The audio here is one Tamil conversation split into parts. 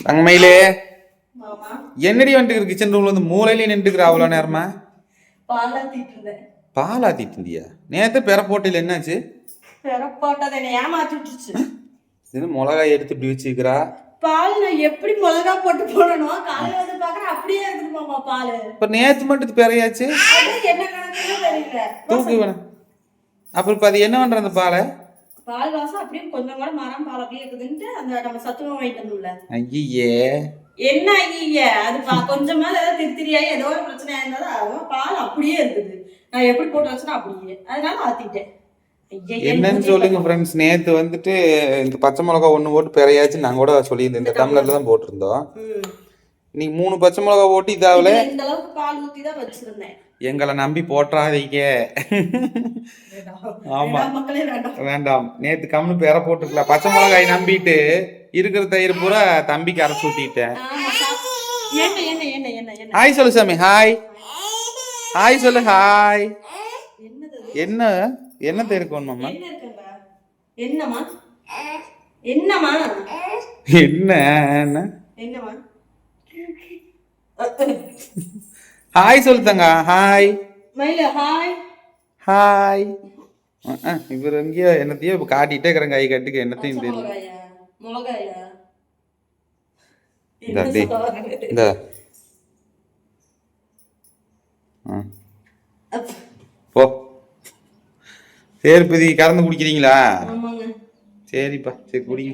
தங்கமயிலே என்னடி வந்துட்டு கிச்சன் ரூம்ல வந்து மூலையிலே நின்றுக்கிற அவ்வளோ நேரமா? பாலாத்திட்டு இருந்தியா நேற்று பெற போட்டியில் என்னாச்சு? பெறப்போட்டதை என்னை ஏமாத்தி இது மிளகாய் எடுத்து இப்படி வச்சுக்கிறா பால் நான் எப்படி மிளகா போட்டு போடணும்? காலையில வந்து பாக்குறேன் அப்படியே இருக்குது மாமா பால். இப்போ நேற்று மட்டும் பெறையாச்சு என்ன கணக்குன்னு தெரியல. தூக்கு வேணும். அப்புறம் இப்போ அது என்ன பண்ணுற அந்த பாலை? பால் வாசம் அப்படியே கொஞ்சம் கூட மரம் பால் அப்படியே இருக்குதுன்ட்டு அந்த நம்ம சத்துவம் வாங்கிட்டு வந்தோம்ல. ஐயே என்ன ஐய அது கொஞ்சமா ஏதாவது திருத்திரியாயி ஏதோ ஒரு பிரச்சனையா இருந்தாலும் ஆகும் பால் அப்படியே இருக்குது. நான் எப்படி போட்டு வச்சேன்னா அப்படியே. அதனால ஆத்திட்டேன். என்னன்னு சொல்லுங்க பாரு. ஃப்ரெண்ட்ஸ் நேற்று வந்துட்டு இந்த பச்சை மிளகா ஒன்று போட்டு பெறையாச்சு நாங்கள் கூட சொல்லியிருந்தோம் இந்த டம்ளரில் தான் போட்டிருந்தோம். இன்னைக்கு மூணு பச்சை மிளகா போட்டு இதாவில்? இதுல இந்த அளவுக்கு பால் ஊத்தி தான் வச்சிருந்தேன். எங்களை நம்பி போட்டுறாதீங்க வேண்டாம். ஆமா. வேண்டாம் நேற்று கம்னு பெற போட்டுருக்கலாம் பச்சை மிளகாய் நம்பிட்டு இருக்கிற தயிர் பூரா தம்பிக்கு அரைச்சு என்ன ஹாய் சொல்லு சாமி ஹாய். ஹாய் சொல்லு ஹாய்? என்ன? என்ன தயிர் வேணுமாம்மா என்னம்மா? என்னம்மா? என்ன என்ன என்னம்மா? ஹாய் சொல்லு தங்க ஹாய் ஹாய் ஹாய் இவர் எங்கேயோ என்னத்தையோ இப்போ காட்டிகிட்டே இருக்கிறேன் கை கட்டுக்கு என்னத்தையும் தெரியல. இந்த போ. சரி இப்போ இது கறந்து குடிக்கிறீங்களா? சரிப்பா சரி குடிங்க.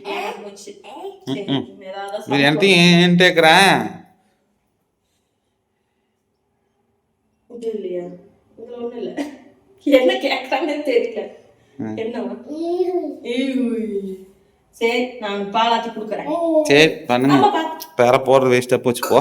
ம். ஏதாவது இது எனத்தையும் இது இல்லையா இதுல ஒண்ணும் இல்ல. என்ன கேக்குறாங்கன்னு தெரியல. என்னவா. சரி நான் பாலாத்தி கொடுக்குறேன். சரி பண்ணுங்க. பேர போடுற வேஸ்ட்டாக போச்சு போ.